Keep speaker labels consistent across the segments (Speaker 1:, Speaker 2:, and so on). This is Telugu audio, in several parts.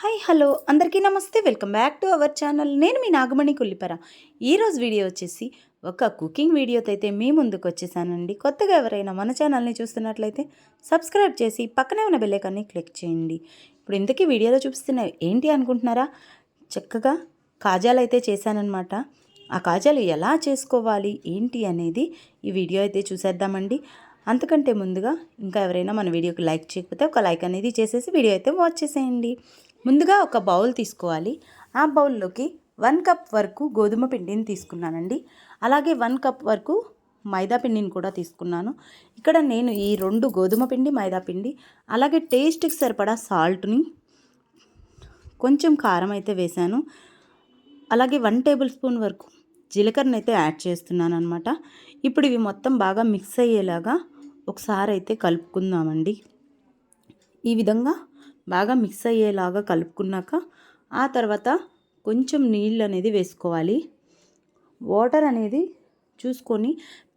Speaker 1: Hi hello. అందరికీ నమస్తే. Welcome back to our channel. నేను మీ నాగమణి కుల్లిపర. ఈరోజు వీడియో వచ్చేసి ఒక కుకింగ్ వీడియోతో అయితే మీ ముందుకు వచ్చేసానండి. కొత్తగా ఎవరైనా మన ఛానల్ని చూస్తున్నట్లయితే సబ్స్క్రైబ్ చేసి పక్కనే ఉన్న బెల్లైకాన్ని క్లిక్ చేయండి. ఇప్పుడు ఇంతకీ వీడియోలో చూపిస్తున్న ఏంటి అనుకుంటున్నారా? చక్కగా కాజాలు అయితే చేశానన్నమాట. ఆ కాజాలు ఎలా చేసుకోవాలి? ఏంటి అనేది ఈ వీడియో అయితే చూసేద్దామండి. అంతకంటే ముందుగా ఇంకా ఎవరైనా మన వీడియోకి లైక్ చేయకపోతే ఒక లైక్ అనేది చేసేసి వీడియో అయితే వాచ్ చేసేయండి. ముందుగా ఒక బౌల్ తీసుకోవాలి. ఆ బౌల్లోకి వన్ కప్ వరకు గోధుమ పిండిని తీసుకున్నానండి. అలాగే వన్ కప్ వరకు మైదా పిండిని కూడా తీసుకున్నాను. ఇక్కడ నేను ఈ రెండు గోధుమ పిండి మైదా పిండి అలాగే టేస్ట్కి సరిపడా సాల్ట్ని కొంచెం కారం అయితే వేశాను అలాగే వన్ టేబుల్ స్పూన్ వరకు జీలకర్రని అయితే యాడ్ చేస్తున్నాను అనమాట ఇప్పుడు ఇవి మొత్తం బాగా మిక్స్ అయ్యేలాగా ఒకసారి అయితే కలుపుకుందామండి. ఈ విధంగా బాగా మిక్స్ అయ్యేలాగా కలుపుకున్నాక ఆ తర్వాత కొంచెం నీళ్ళు అనేది వేసుకోవాలి. వాటర్ అనేది చూసుకొని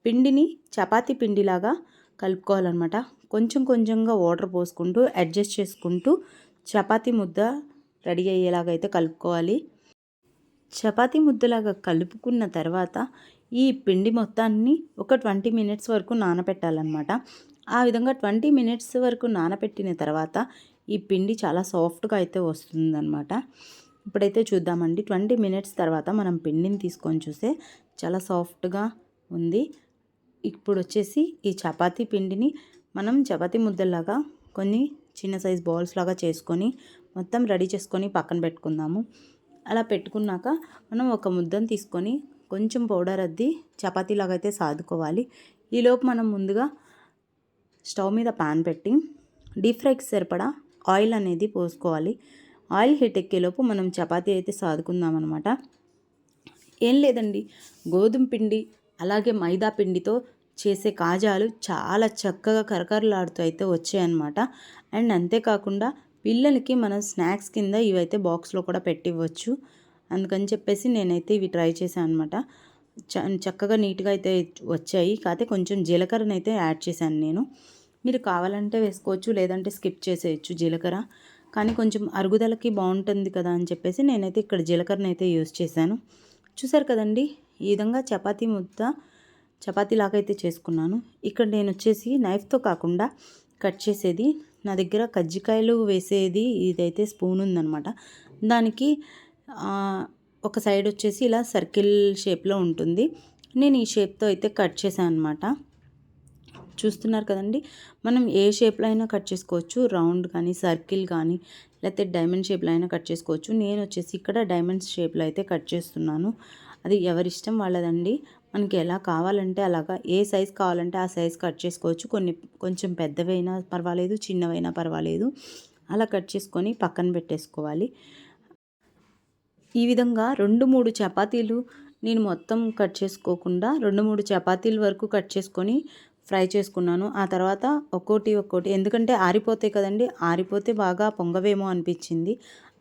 Speaker 1: పిండిని చపాతీ పిండిలాగా కలుపుకోవాలన్నమాట. కొంచెం కొంచెంగా వాటర్ పోసుకుంటూ అడ్జస్ట్ చేసుకుంటూ చపాతీ ముద్ద రెడీ అయ్యేలాగా అయితే కలుపుకోవాలి. చపాతీ ముద్దలాగా కలుపుకున్న తర్వాత ఈ పిండి మొత్తాన్ని ఒక ట్వంటీ మినిట్స్ వరకు నానబెట్టాలన్నమాట ఆ విధంగా ట్వంటీ మినిట్స్ వరకు నానబెట్టిన తర్వాత ఈ పిండి చాలా సాఫ్ట్గా అయితే వస్తుందన్నమాట. ఇప్పుడైతే చూద్దామండి. ట్వంటీ మినిట్స్ తర్వాత మనం పిండిని తీసుకొని చూస్తే చాలా సాఫ్ట్గా ఉంది. ఇప్పుడు వచ్చేసి ఈ చపాతీ పిండిని మనం చపాతీ ముద్దలాగా కొన్ని చిన్న సైజ్ బాల్స్ లాగా చేసుకొని మొత్తం రెడీ చేసుకొని పక్కన పెట్టుకుందాము. అలా పెట్టుకున్నాక మనం ఒక ముద్దను తీసుకొని కొంచెం పౌడర్ అద్ది చపాతీలాగా అయితే సాదుకోవాలి. ఈలోపు మనం ముందుగా స్టవ్ మీద పాన్ పెట్టి డీప్ ఫ్రైకి సరిపడా ఆయిల్ అనేది పోసుకోవాలి. ఆయిల్ హీట్ ఎక్కేలోపు మనం చపాతీ అయితే సాదుకుందాం అనమాట ఏం లేదండి. గోధుమ పిండి అలాగే మైదా పిండితో చేసే కాజాలు చాలా చక్కగా కరకరలాడుతూ అయితే వచ్చాయన్నమాట. అండ్ అంతేకాకుండా పిల్లలకి మనం స్నాక్స్ కింద ఇవైతే బాక్స్లో కూడా పెట్టివ్వచ్చు. అందుకని చెప్పేసి నేనైతే ఇవి ట్రై చేశాను అనమాట చక్కగా నీట్గా అయితే వచ్చాయి. కాకపోతే కొంచెం జీలకర్రనైతే యాడ్ చేశాను నేను. మీరు కావాలంటే వేసుకోవచ్చు లేదంటే స్కిప్ చేసేయచ్చు జీలకర్ర. కానీ కొంచెం అరుగుదలకి బాగుంటుంది కదా అని చెప్పేసి నేనైతే ఇక్కడ జీలకర్రని అయితే యూస్ చేశాను. చూసారు కదండి? ఈ విధంగా చపాతీ ముద్ద చపాతీ లాగా అయితే చేసుకున్నాను. ఇక్కడ నేను వచ్చేసి నైఫ్తో కాకుండా కట్ చేసేది నా దగ్గర కజ్జికాయలు వేసేది ఇదైతే స్పూన్ ఉందనమాట దానికి ఒక సైడ్ వచ్చేసి ఇలా సర్కిల్ షేప్లో ఉంటుంది. నేను ఈ షేప్తో అయితే కట్ చేశాను అనమాట చూస్తున్నారు కదండి. మనం ఏ షేప్లో అయినా కట్ చేసుకోవచ్చు. రౌండ్ కానీ సర్కిల్ కానీ లేకపోతే డైమండ్ షేప్లో అయినా కట్ చేసుకోవచ్చు. నేను వచ్చేసి ఇక్కడ డైమండ్స్ షేప్లో అయితే కట్ చేస్తున్నాను. అది ఎవరిష్టం వాళ్ళదండి. మనకి ఎలా కావాలంటే అలాగా ఏ సైజ్ కావాలంటే ఆ సైజ్ కట్ చేసుకోవచ్చు. కొన్ని కొంచెం పెద్దవైనా పర్వాలేదు చిన్నవైనా పర్వాలేదు. అలా కట్ చేసుకొని పక్కన పెట్టేసుకోవాలి. ఈ విధంగా రెండు మూడు చపాతీలు నేను మొత్తం కట్ చేసుకోకుండా రెండు మూడు చపాతీల వరకు కట్ చేసుకొని ఫ్రై చేసుకున్నాను. ఆ తర్వాత ఒక్కోటి ఒక్కోటి ఎందుకంటే ఆరిపోతాయి కదండి ఆరిపోతే బాగా పొంగవేమో అనిపించింది.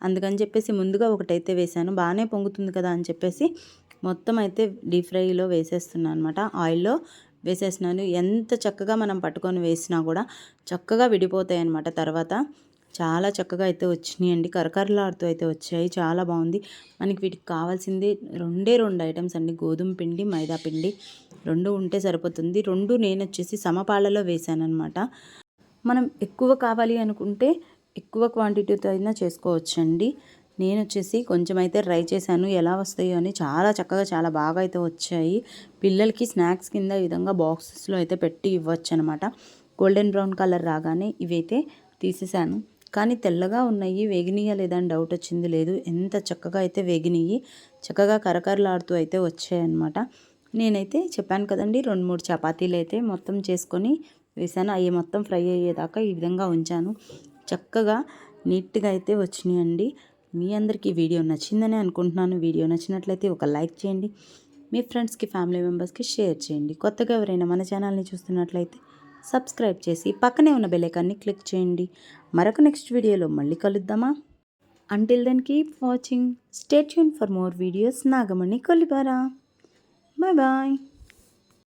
Speaker 1: అందుకని చెప్పేసి ముందుగా ఒకటైతే వేసాను బాగానే పొంగుతుంది కదా అని చెప్పేసి మొత్తం అయితే డీప్ ఫ్రైలో వేసేస్తున్నాను అనమాట ఆయిల్లో వేసేసినాను ఎంత చక్కగా మనం పట్టుకొని వేసినా కూడా చక్కగా విడిపోతాయి అనమాట తర్వాత. చాలా చక్కగా అయితే వచ్చినాయి అండి కరకరలాడుతూ అయితే వచ్చాయి. చాలా బాగుంది. మనకి వీటికి కావాల్సింది రెండే రెండు ఐటమ్స్ అండి. గోధుమ పిండి మైదా పిండి రెండు ఉంటే సరిపోతుంది. రెండు నేను వచ్చేసి సమపాలలో వేసాను అనమాట మనం ఎక్కువ కావాలి అనుకుంటే ఎక్కువ క్వాంటిటీతో అయినా చేసుకోవచ్చండి. నేను వచ్చేసి కొంచెం అయితే ట్రై చేశాను. ఎలా వస్తాయో అని చాలా చక్కగా చాలా బాగా అయితే వచ్చాయి. పిల్లలకి స్నాక్స్ కింద ఈ విధంగా బాక్సెస్లో అయితే పెట్టి ఇవ్వచ్చు అనమాట గోల్డెన్ బ్రౌన్ కలర్ రాగానే ఇవైతే తీసేసాను కానీ తెల్లగా ఉన్నాయి వేగినీయా లేదా అని డౌట్ వచ్చింది లేదు. ఎంత చక్కగా అయితే వేగినయ్యి చక్కగా కరకరలాడుతూ అయితే వచ్చాయన్నమాట. నేనైతే చెప్పాను కదండి రెండు మూడు చపాతీలు అయితే మొత్తం చేసుకొని వేసాను అవి మొత్తం ఫ్రై అయ్యేదాకా ఈ విధంగా ఉంచాను. చక్కగా నీట్గా అయితే వచ్చినాయండి. మీ అందరికీ వీడియో నచ్చిందని అనుకుంటున్నాను. వీడియో నచ్చినట్లయితే ఒక లైక్ చేయండి. మీ ఫ్రెండ్స్కి ఫ్యామిలీ మెంబర్స్కి షేర్ చేయండి. కొత్తగా ఎవరైనా మన ఛానల్ని చూస్తున్నట్లయితే సబ్స్క్రైబ్ చేసి పక్కనే ఉన్న బెల్లైకాన్ని క్లిక్ చేయండి. మరొక నెక్స్ట్ వీడియోలో మళ్ళీ కలుద్దామా? Until then keep watching stay tuned for more videos Nagamani Kolibara. Bye bye